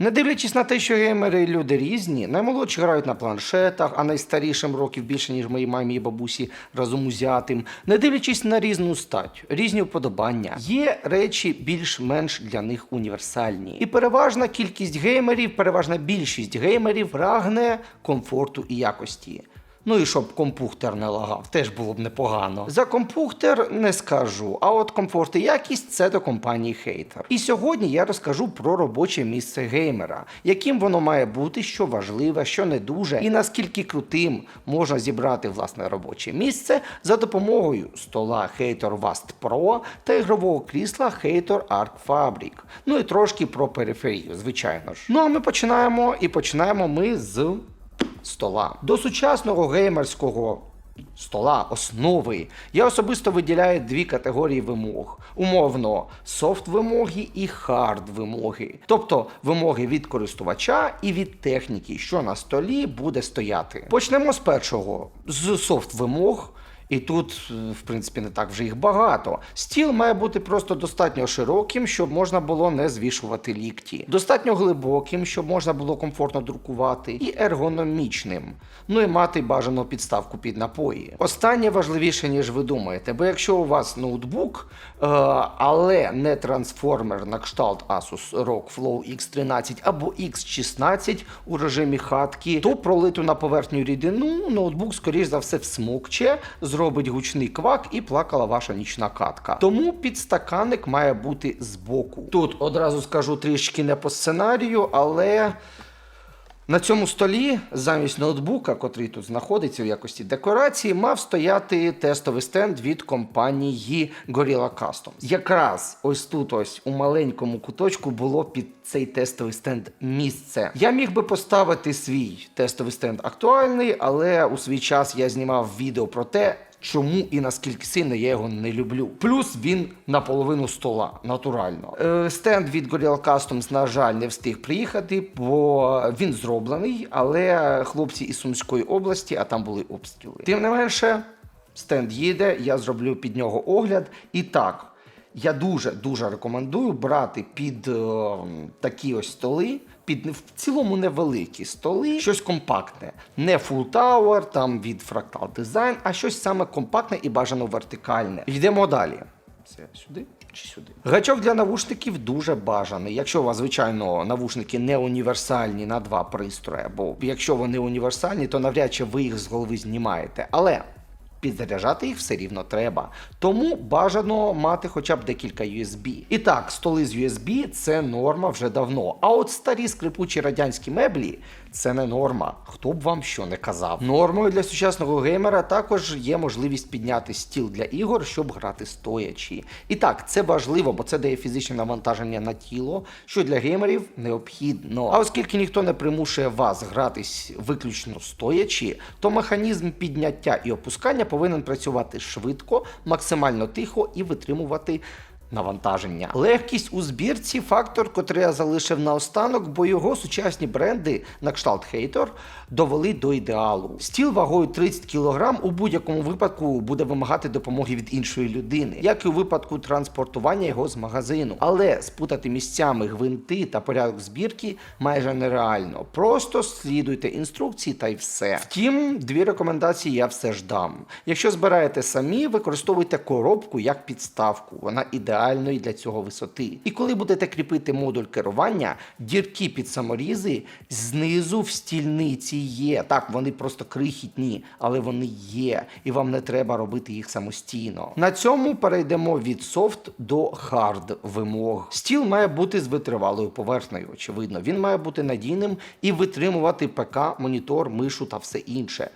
Не дивлячись на те, що геймери люди різні, наймолодші грають на планшетах, а найстарішим років більше, ніж моїй мамі і бабусі разом узятим. Не дивлячись на різну стать, різні вподобання, є речі більш-менш для них універсальні. І переважна кількість геймерів, переважна більшість геймерів прагне комфорту і якості. Ну і щоб компухтер не лагав, теж було б непогано. За компухтер не скажу, а от комфорт і якість це до компанії Hater. І сьогодні я розкажу про робоче місце геймера, яким воно має бути, що важливе, що не дуже, і наскільки крутим можна зібрати власне робоче місце за допомогою стола Hater Vast Pro та ігрового крісла Hater Arc Fabric. Ну і трошки про периферію, звичайно ж. Ну а ми починаємо і починаємо ми з стола. До сучасного геймерського стола основи я особисто виділяю дві категорії вимог: умовно, софт вимоги і хард вимоги. Тобто вимоги від користувача і від техніки, що на столі буде стояти. Почнемо з першого з софт вимог. І тут, е, в принципі, не так вже їх багато. Стіл має бути просто достатньо широким, щоб можна було не звішувати лікті, достатньо глибоким, щоб можна було комфортно друкувати, і ергономічним. Ну і мати бажану підставку під напої. Останнє важливіше, ніж ви думаєте, бо якщо у вас ноутбук, е, але не трансформер на кшталт Asus ROG Flow X13 або X16 у режимі хатки, то пролиту на поверхню рідину ноутбук, скоріш за все, всмокче, зробить гучний квак і плакала ваша нічна катка. Тому підстаканник має бути збоку. Тут одразу скажу трішки не по сценарію, але. На цьому столі замість ноутбука, котрий тут знаходиться в якості декорації, мав стояти тестовий стенд від компанії Gorilla Customs. Якраз ось тут, ось у маленькому куточку, було під цей тестовий стенд місце. Я міг би поставити свій тестовий стенд актуальний, але у свій час я знімав відео про те. Чому і наскільки сильно я його не люблю. Плюс він наполовину стола, натурально. Е, стенд від Gorilla Customs, на жаль, не встиг приїхати, бо він зроблений, але хлопці із Сумської області, а там були обстріли. Тим не менше, стенд їде, я зроблю під нього огляд. І так, я дуже дуже рекомендую брати під е, такі ось столи. Під в цілому невеликі столи, щось компактне, не Full Tower, там від Fractal Design, а щось саме компактне і бажано вертикальне. Йдемо далі. Це сюди чи сюди? Гачок для навушників дуже бажаний. Якщо у вас, звичайно, навушники не універсальні на два пристрої, бо якщо вони універсальні, то навряд чи ви їх з голови знімаєте. Але Підзаряджати їх все рівно треба. Тому бажано мати хоча б декілька USB. І так, столи з USB це норма вже давно. А от старі скрипучі радянські меблі це не норма. Хто б вам що не казав. Нормою для сучасного геймера також є можливість підняти стіл для ігор, щоб грати стоячи. І так, це важливо, бо це дає фізичне навантаження на тіло, що для геймерів необхідно. А оскільки ніхто не примушує вас гратись виключно стоячи, то механізм підняття і опускання повинен працювати швидко, максимально тихо і витримувати. Навантаження. Легкість у збірці фактор, котрий я залишив наостанок, бо його сучасні бренди на кшталт Hater довели до ідеалу. Стіл вагою 30 кг у будь-якому випадку буде вимагати допомоги від іншої людини, як і у випадку транспортування його з магазину. Але спутати місцями гвинти та порядок збірки майже нереально. Просто слідуйте інструкції та й все. Втім, дві рекомендації я все ж дам. Якщо збираєте самі, використовуйте коробку як підставку. Вона ідеальної для цього висоти. І коли будете кріпити модуль керування, дірки під саморізи знизу в стільниці є. Так, вони просто крихітні, але вони є, і вам не треба робити їх самостійно. На цьому перейдемо від софт до хард вимог. Стіл має бути з витривалою поверхнею, очевидно. Він має бути надійним і витримувати ПК, монітор, мишу та все інше.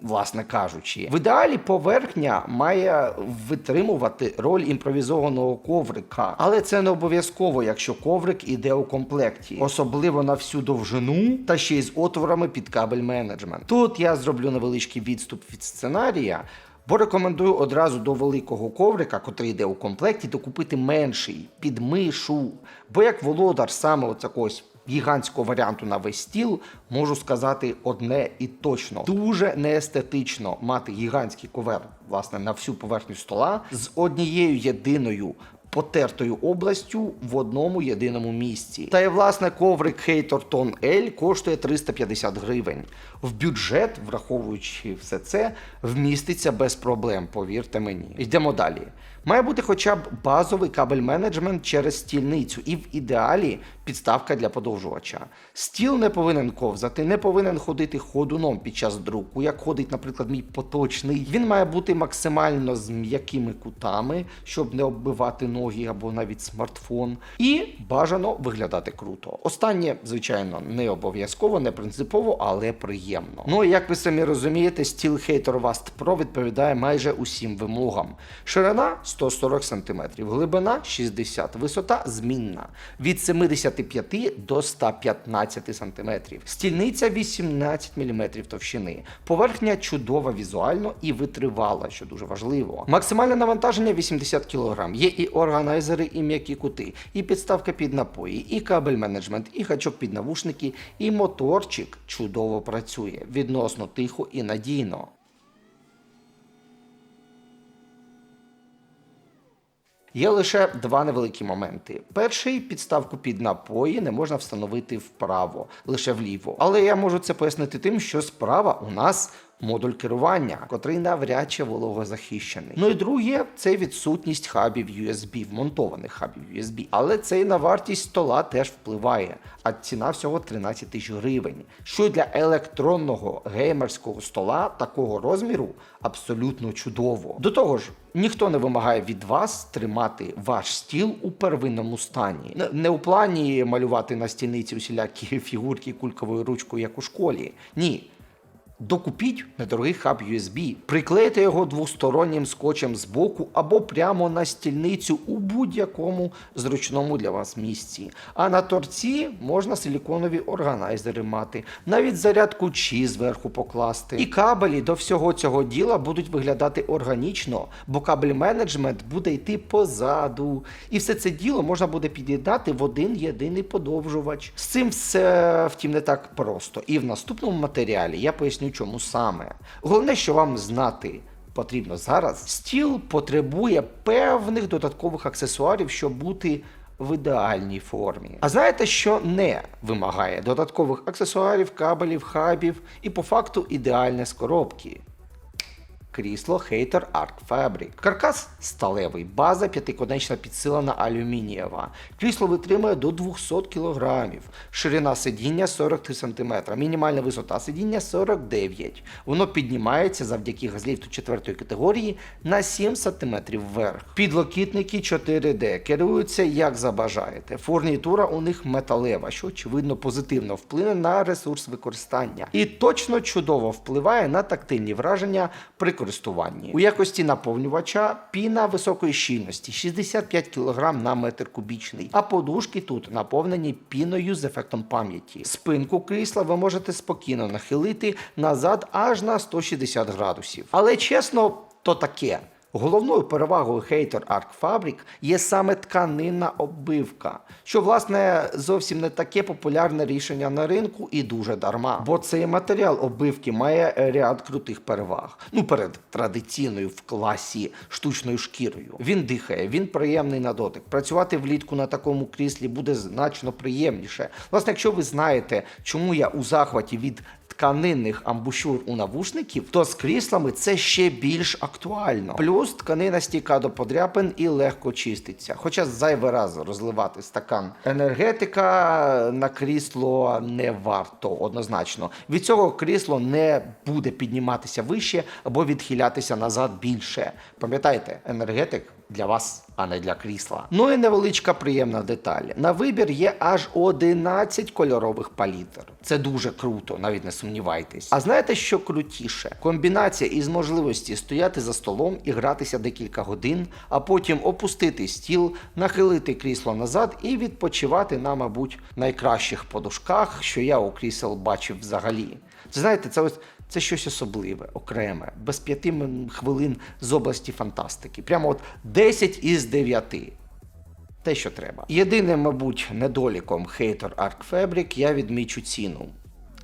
Власне кажучи, в ідеалі поверхня має витримувати роль імпровізованого коврика, але це не обов'язково, якщо коврик іде у комплекті, особливо на всю довжину та ще й з отворами під кабель менеджмент. Тут я зроблю невеличкий відступ від сценарія. Бо рекомендую одразу до великого коврика, котрий йде у комплекті, докупити менший під мишу. Бо як володар саме оцякогось гігантського варіанту на весь стіл, можу сказати одне і точно. Дуже неестетично мати гігантський ковер власне на всю поверхню стола з однією єдиною потертою областю в одному єдиному місці. Та й власне коврик Hater Tone L коштує 350 гривень. В бюджет, враховуючи все це, вміститься без проблем, повірте мені. Йдемо далі. Має бути хоча б базовий кабель менеджмент через стільницю, і в ідеалі підставка для подовжувача. Стіл не повинен ковзати, не повинен ходити ходуном під час друку, як ходить, наприклад, мій поточний. Він має бути максимально з м'якими кутами, щоб не оббивати ноги або навіть смартфон. І бажано виглядати круто. Останнє, звичайно, не обов'язково, не принципово, але приємно. Ну і як ви самі розумієте, стіл Hater Vast Pro відповідає майже усім вимогам. Ширина 140 см, глибина 60 висота змінна від 75 до 115 см. Стільниця 18 мм товщини. Поверхня чудова візуально і витривала, що дуже важливо. Максимальне навантаження 80 кг. Є і органайзери, і м'які кути, і підставка під напої, і кабель менеджмент, і гачок під навушники, і моторчик чудово працює, відносно тихо і надійно. Є лише два невеликі моменти. Перший підставку під напої не можна встановити вправо, лише вліво. Але я можу це пояснити тим, що справа у нас модуль керування, котрий навряд чи вологозахищений. Ну і друге, це відсутність хабів USB, вмонтованих хабів USB. Але це і на вартість стола теж впливає. А ціна всього 13 тисяч гривень. Що для електронного геймерського стола такого розміру абсолютно чудово. До того ж, ніхто не вимагає від вас тримати ваш стіл у первинному стані. Не- у плані малювати на стільниці усілякі фігурки кульковою ручкою, як у школі. Ні. Докупіть недорогий хаб USB, приклейте його двостороннім скотчем з боку або прямо на стільницю у будь-якому зручному для вас місці. А на торці можна силіконові органайзери мати, навіть зарядку чи зверху покласти. І кабелі до всього цього діла будуть виглядати органічно, бо кабель менеджмент буде йти позаду. І все це діло можна буде під'єднати в один єдиний подовжувач. З цим все втім не так просто. І в наступному матеріалі я поясню, чому саме. Головне, що вам знати. Потрібно зараз. Стіл потребує певних додаткових аксесуарів, щоб бути в ідеальній формі. А знаєте, що не вимагає додаткових аксесуарів, кабелів, хабів і по факту ідеальне з коробки крісло Hater Arc Fabric. Каркас сталевий, база п'ятиконечна підсилена алюмінієва. Крісло витримує до 200 кг. Ширина сидіння 43 см, мінімальна висота сидіння 49 Воно піднімається завдяки газліфту 4 категорії на 7 см вверх. Підлокітники 4D керуються як забажаєте. Фурнітура у них металева, що очевидно позитивно вплине на ресурс використання. І точно чудово впливає на тактильні враження при користуванні. У якості наповнювача піна високої щільності 65 кг на метр кубічний, а подушки тут наповнені піною з ефектом пам'яті. Спинку крісла ви можете спокійно нахилити назад аж на 160 градусів. Але чесно, то таке. Головною перевагою Hater Arc Fabric є саме тканинна оббивка, що власне зовсім не таке популярне рішення на ринку і дуже дарма. Бо цей матеріал оббивки має ряд крутих переваг. Ну, перед традиційною в класі штучною шкірою. Він дихає, він приємний на дотик. Працювати влітку на такому кріслі буде значно приємніше. Власне, якщо ви знаєте, чому я у захваті від тканинних амбушюр у навушників, то з кріслами це ще більш актуально. Плюс тканина стійка до подряпин і легко чиститься. Хоча зайвий раз розливати стакан енергетика на крісло не варто однозначно. Від цього крісло не буде підніматися вище або відхилятися назад більше. Пам'ятайте, енергетик для вас, а не для крісла. Ну і невеличка приємна деталь. На вибір є аж 11 кольорових палітр. Це дуже круто, навіть не сумнівайтесь. А знаєте, що крутіше? Комбінація із можливості стояти за столом і гратися декілька годин, а потім опустити стіл, нахилити крісло назад і відпочивати на, мабуть, найкращих подушках, що я у крісел бачив взагалі. Це знаєте, це ось це щось особливе, окреме, без п'яти хвилин з області фантастики. Прямо от 10 із 9. Те, що треба. Єдиним, мабуть, недоліком хейтер Arc Fabric я відмічу ціну.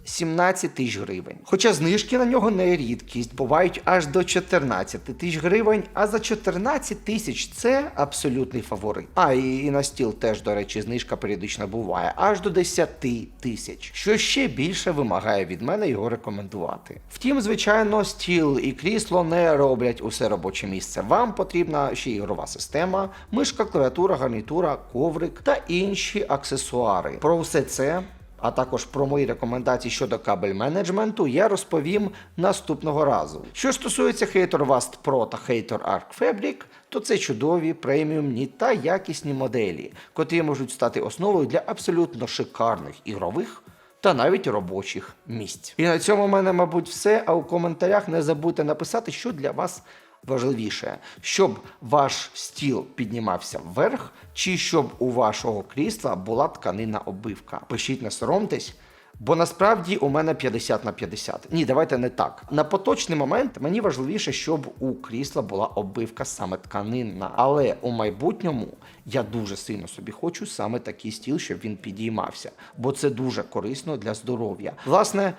17 тисяч гривень. Хоча знижки на нього не рідкість, бувають аж до 14 тисяч гривень, а за 14 тисяч це абсолютний фаворит. А і, і на стіл теж, до речі, знижка періодично буває аж до 10 тисяч, що ще більше вимагає від мене його рекомендувати. Втім, звичайно, стіл і крісло не роблять усе робоче місце. Вам потрібна ще ігрова система, мишка, клавіатура, гарнітура, коврик та інші аксесуари. Про все це. А також про мої рекомендації щодо кабель менеджменту я розповім наступного разу. Що стосується Hater Vast Pro та Hater Arc Fabric, то це чудові преміумні та якісні моделі, котрі можуть стати основою для абсолютно шикарних ігрових та навіть робочих місць. І на цьому в мене, мабуть, все. А у коментарях не забудьте написати, що для вас важливіше, щоб ваш стіл піднімався вверх, чи щоб у вашого крісла була тканинна оббивка. Пишіть, не соромтесь. Бо насправді у мене 50 на 50. Ні, давайте не так. На поточний момент мені важливіше, щоб у крісла була оббивка саме тканинна. Але у майбутньому я дуже сильно собі хочу саме такий стіл, щоб він підіймався. Бо це дуже корисно для здоров'я. Власне,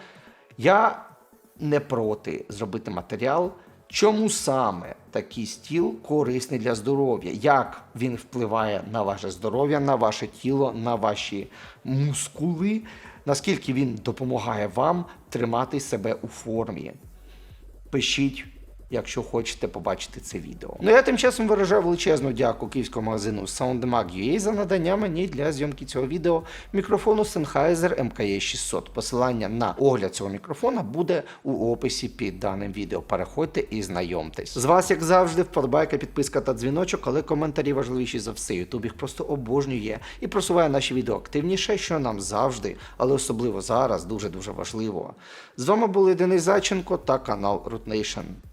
я не проти зробити матеріал. Чому саме такий стіл корисний для здоров'я? Як він впливає на ваше здоров'я, на ваше тіло, на ваші мускули? Наскільки він допомагає вам тримати себе у формі? Пишіть, якщо хочете побачити це відео. Ну я тим часом виражаю величезну дяку київському магазину SoundMag.ua за надання мені для зйомки цього відео мікрофону Sennheiser MKE 600. Посилання на огляд цього мікрофона буде у описі під даним відео. Переходьте і знайомтесь. З вас, як завжди, вподобайка, підписка та дзвіночок, але коментарі важливіші за все. Ютуб їх просто обожнює і просуває наші відео активніше, що нам завжди, але особливо зараз дуже дуже важливо. З вами були Денис Зайченко та канал Root Nation.